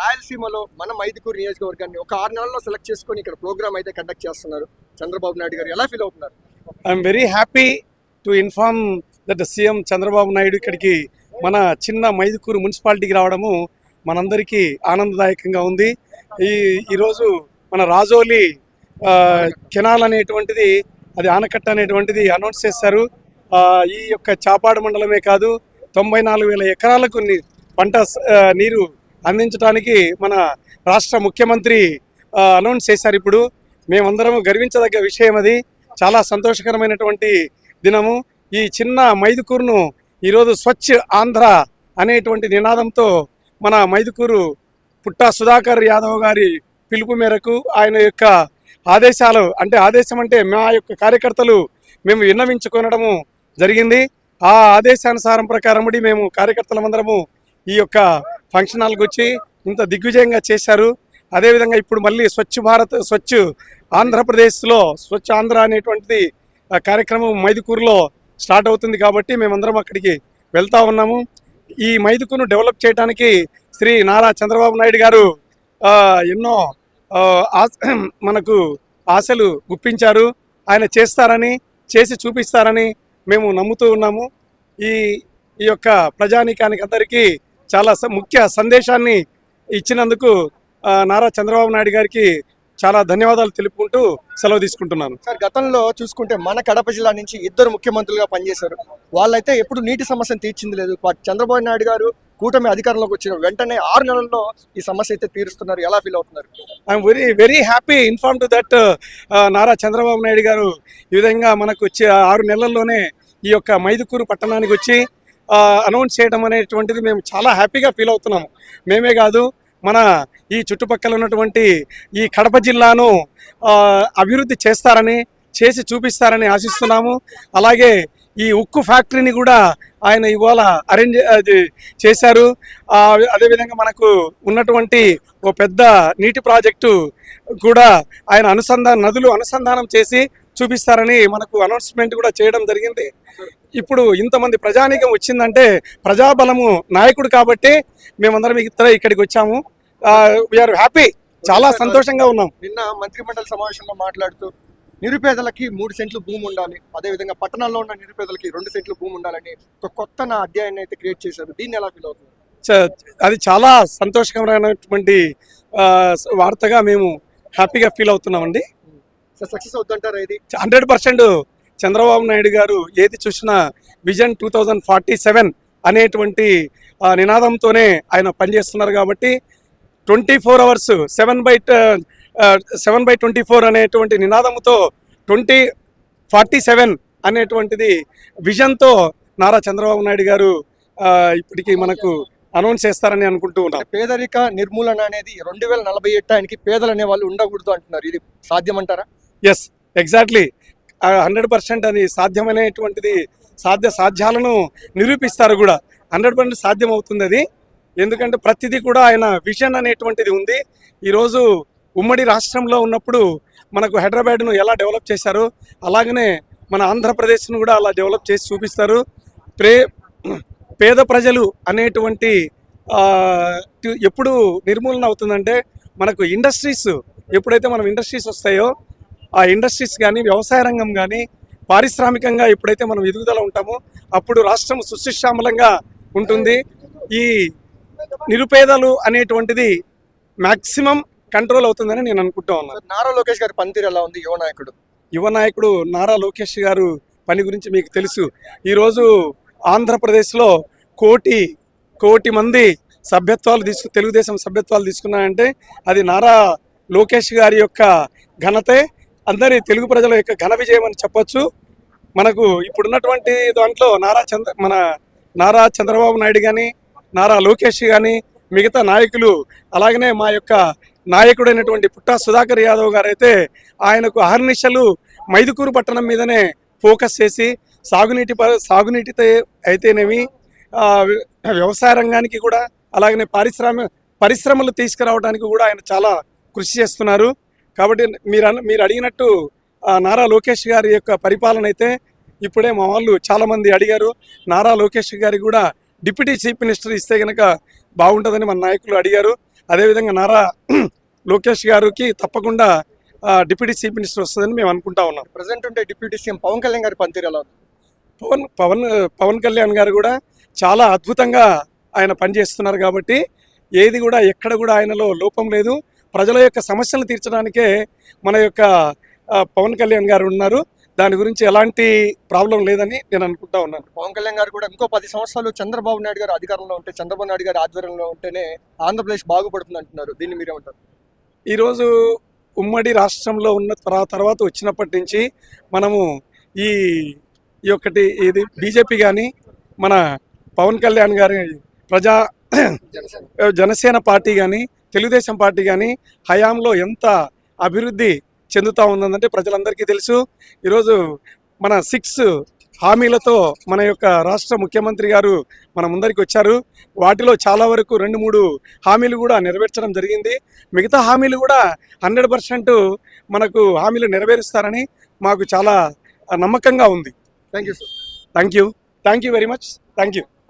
రాయలసీమలో మన మైదుకూరు నియోజకవర్గాన్ని ఒక ఆరు నెలల్లో సెలెక్ట్ చేసుకొని ఇక్కడ ప్రోగ్రామ్ అయితే కండక్ట్ చేస్తున్నారు. చంద్రబాబు నాయుడు గారు ఎలా ఫీల్ అవుతున్నారు? I'm very happy to inform that CM Chandrababu Naidu ఇక్కడికి మన చిన్న మైదుకూరు మున్సిపాలిటీకి రావడము మనందరికీ ఆనందదాయకంగా ఉంది. ఈ ఈరోజు మన రాజోలి కెనాల్ అనేటువంటిది అది ఆనకట్ట అనేటువంటిది అనౌన్స్ చేశారు. ఈ యొక్క చాపాడు మండలమే కాదు తొంభై నాలుగు వేల ఎకరాలకు పంట నీరు అందించడానికి మన రాష్ట్ర ముఖ్యమంత్రి అనౌన్స్ చేశారు ఇప్పుడు. మేమందరం గర్వించదగ్గ విషయం అది. చాలా సంతోషకరమైనటువంటి దినము. ఈ చిన్న మైదుకూరును ఈరోజు స్వచ్ఛ ఆంధ్ర అనేటువంటి నినాదంతో మన మైదుకూరు పుట్ట సుధాకర్ యాదవ్ గారి పిలుపు మేరకు ఆయన యొక్క ఆదేశాలు అంటే ఆదేశం అంటే మా యొక్క కార్యకర్తలు మేము విన్నవించుకొనడము జరిగింది. ఆ ఆదేశానుసారం ప్రకారం మేము కార్యకర్తలమందరము ఈ యొక్క ఫంక్షన్ హాల్కి వచ్చి ఇంత దిగ్విజయంగా చేశారు. అదేవిధంగా ఇప్పుడు మళ్ళీ స్వచ్ఛ భారత్ స్వచ్ఛ ఆంధ్రప్రదేశ్లో స్వచ్ఛ ఆంధ్ర అనేటువంటిది కార్యక్రమం మైదుకూరులో స్టార్ట్ అవుతుంది కాబట్టి మేమందరం అక్కడికి వెళ్తా ఉన్నాము. ఈ మైదుకును డెవలప్ చేయడానికి శ్రీ నారా చంద్రబాబు నాయుడు గారు ఎన్నో ఆ, మనకు ఆశలు గుప్పించారు. ఆయన చేస్తారని చేసి చూపిస్తారని మేము నమ్ముతూ ఉన్నాము. ఈ ఈ యొక్క ప్రజానీకానికి అందరికీ చాలా ముఖ్య సందేశాన్ని ఇచ్చినందుకు నారా చంద్రబాబు నాయుడు గారికి చాలా ధన్యవాదాలు తెలుపుకుంటూ సెలవు తీసుకుంటున్నాను. సార్ గతంలో చూసుకుంటే మన కడప జిల్లా నుంచి ఇద్దరు ముఖ్యమంత్రులుగా పనిచేశారు. వాళ్ళైతే ఎప్పుడు నీటి సమస్యను తీర్చింది లేదు. చంద్రబాబు నాయుడు గారు కూటమి అధికారంలోకి వచ్చిన వెంటనే ఆరు నెలల్లో ఈ సమస్య అయితే తీరుస్తున్నారు. ఎలా ఫీల్ అవుతున్నారు? I'm very very happy inform to that Nara Chandrababu Naidu గారు ఈ విధంగా మనకు వచ్చే ఆరు నెలల్లోనే ఈ యొక్క మైదుకూరు పట్టణానికి వచ్చి అనౌన్స్ చేయడం అనేటువంటిది మేము చాలా హ్యాపీగా ఫీల్ అవుతున్నాము. మేమే కాదు మన ఈ చుట్టుపక్కల ఉన్నటువంటి ఈ కడప జిల్లాను అభివృద్ధి చేస్తారని చేసి చూపిస్తారని ఆశిస్తున్నాము. అలాగే ఈ ఉక్కు ఫ్యాక్టరీని కూడా ఆయన ఇవాళ అరేంజ్ అది చేశారు. అదేవిధంగా మనకు ఉన్నటువంటి ఓ పెద్ద నీటి ప్రాజెక్టు కూడా ఆయన అనుసంధాన నదులు అనుసంధానం చేసి చూపిస్తారని మనకు అనౌన్స్మెంట్ కూడా చేయడం జరిగింది. ఇప్పుడు ఇంతమంది ప్రజానీకం వచ్చిందంటే ప్రజాబలము నాయకుడు కాబట్టి మేమందరం ఇతర ఇక్కడికి వచ్చాము. వీఆర్ హ్యాపీ చాలా సంతోషంగా ఉన్నాం. నిన్న మంత్రిమండలి సమావేశంలో మాట్లాడుతూ నిరుపేదలకి మూడు సెంట్లు భూమి ఉండాలి. అదేవిధంగా పట్టణాల్లో ఉన్న నిరుపేదలకి రెండు సెంట్లు భూమి ఉండాలని ఒక కొత్త నా అధ్యాయాన్ని అయితే క్రియేట్ చేశారు. దీన్ని ఎలా ఫీల్ అవుతుంది? అది చాలా సంతోషకరమైనటువంటి వార్తగా మేము హ్యాపీగా ఫీల్ అవుతున్నామండి. సక్సెస్ అవుతుంటారా ఇది? హండ్రెడ్ పర్సెంట్ చంద్రబాబు నాయుడు గారు ఏది చూసినా vision two thousand forty seven అనేటువంటి నినాదంతోనే ఆయన పనిచేస్తున్నారు కాబట్టి twenty four hours seven by seven by twenty four అనేటువంటి నినాదంతో ట్వంటీ ఫార్టీ సెవెన్ అనేటువంటిది విజన్తో నారా చంద్రబాబు నాయుడు గారు ఇప్పటికి మనకు అనౌన్స్ చేస్తారని అనుకుంటూ ఉన్నాం. పేదరిక నిర్మూలన అనేది రెండు వేల నలభై ఎట్టానికి పేదలు అనే వాళ్ళు ఉండకూడదు అంటున్నారు. ఇది సాధ్యమంటారా? ఎస్ ఎగ్జాక్ట్లీ హండ్రెడ్ పర్సెంట్ అది సాధ్యమైనటువంటిది సాధ్య సాధ్యాలను నిరూపిస్తారు కూడా. హండ్రెడ్ పర్సెంట్ సాధ్యం అవుతుంది అది. ఎందుకంటే ప్రతిదీ కూడా ఆయన విజన్ అనేటువంటిది ఉంది. ఈరోజు ఉమ్మడి రాష్ట్రంలో ఉన్నప్పుడు మనకు హైదరాబాద్ను ఎలా డెవలప్ చేశారో అలాగనే మన ఆంధ్రప్రదేశ్ను కూడా అలా డెవలప్ చేసి చూపిస్తారు. ప్రే పేద ప్రజలు అనేటువంటి ఎప్పుడు నిర్మూలన అవుతుందంటే మనకు ఇండస్ట్రీస్ ఎప్పుడైతే మనం ఇండస్ట్రీస్ వస్తాయో ఆ ఇండస్ట్రీస్ కానీ వ్యవసాయ రంగం కానీ పారిశ్రామికంగా ఎప్పుడైతే మనం ఎదుగుదల ఉంటామో అప్పుడు రాష్ట్రం సుశిశ్యామలంగా ఉంటుంది. ఈ నిరుపేదలు అనేటువంటిది మ్యాక్సిమం కంట్రోల్ అవుతుందని నేను అనుకుంటా ఉన్నాను నారా లోకేష్ గారి పనితీరు ఎలా ఉంది? యువ నాయకుడు. యువ నాయకుడు నారా లోకేష్ గారు పని గురించి మీకు తెలుసు. ఈరోజు ఆంధ్రప్రదేశ్లో కోటి కోటి మంది సభ్యత్వాలు తీసుకు తెలుగుదేశం సభ్యత్వాలు తీసుకున్నాయంటే అది నారా లోకేష్ గారి యొక్క ఘనతే. అందరి తెలుగు ప్రజల యొక్క ఘన విజయం అని చెప్పొచ్చు. మనకు ఇప్పుడున్నటువంటి దాంట్లో నారా చంద్ర మన నారా చంద్రబాబు నాయుడు కానీ నారా లోకేష్ కానీ మిగతా నాయకులు అలాగనే మా యొక్క నాయకుడైనటువంటి పుట్టా సుధాకర్ యాదవ్ గారైతే ఆయనకు అహర్నిశలు మైదుకూరు పట్టణం మీదనే ఫోకస్ చేసి సాగునీటి ప- సాగునీటితో అయితేనేమి వ్యవసాయ రంగానికి కూడా అలాగనే పారిశ్రామిక పరిశ్రమలు తీసుకురావడానికి కూడా ఆయన చాలా కృషి చేస్తున్నారు. కాబట్టి మీరు అన్న- మీరు అడిగినట్టు నారా లోకేష్ గారి యొక్క పరిపాలన అయితే ఇప్పుడే మా వాళ్ళు చాలామంది అడిగారు. నారా లోకేష్ గారికి కూడా డిప్యూటీ చీఫ్ మినిస్టర్ ఇస్తే కనుక బాగుంటుందని మన నాయకులు అడిగారు. అదేవిధంగా నారా లోకేష్ గారికి తప్పకుండా డిప్యూటీ చీఫ్ మినిస్టర్ వస్తుందని మేము అనుకుంటా ఉన్నాం. ప్రజెంట్ ఉంటే డిప్యూటీ సీఎం పవన్ కళ్యాణ్ గారి పనితీరు ఎలా పవన్ పవన్ పవన్ కళ్యాణ్ గారు కూడా చాలా అద్భుతంగా ఆయన పనిచేస్తున్నారు కాబట్టి ఏది కూడా ఎక్కడ కూడా ఆయనలో లోపం లేదు. ప్రజల యొక్క సమస్యలు తీర్చడానికే మన యొక్క పవన్ కళ్యాణ్ గారు ఉన్నారు. దాని గురించి ఎలాంటి ప్రాబ్లం లేదని నేను అనుకుంటా ఉన్నాను. పవన్ కళ్యాణ్ గారు కూడా ఇంకో పది సంవత్సరాలు చంద్రబాబు నాయుడు గారు అధికారంలో ఉంటే చంద్రబాబు నాయుడు గారి ఆధ్వర్యంలో ఉంటేనే ఆంధ్రప్రదేశ్ బాగుపడుతుంది అంటున్నారు. దీన్ని మీరేమంటారు ఈరోజు ఉమ్మడి రాష్ట్రంలో ఉన్న తర్వా- తర్వాత వచ్చినప్పటి నుంచి మనము ఈ ఈ ఒక్కటి ఇది బీజేపీ కానీ మన పవన్ కళ్యాణ్ గారి ప్రజా జనసేన. పార్టీ కానీ తెలుగుదేశం పార్టీ కానీ హయాంలో ఎంత అభివృద్ధి చెందుతూ ఉందంటే ప్రజలందరికీ తెలుసు. ఈరోజు మన సిక్స్ హామీలతో మన యొక్క రాష్ట్ర ముఖ్యమంత్రి గారు మన ముందరికి వచ్చారు. వాటిలో చాలా వరకు రెండు మూడు హామీలు కూడా నెరవేర్చడం జరిగింది. మిగతా హామీలు కూడా హండ్రెడ్ పర్సెంట్ మనకు హామీలు నెరవేరుస్తారని మాకు చాలా నమ్మకంగా ఉంది. Thank you sir. Thank you thank you very much. Thank you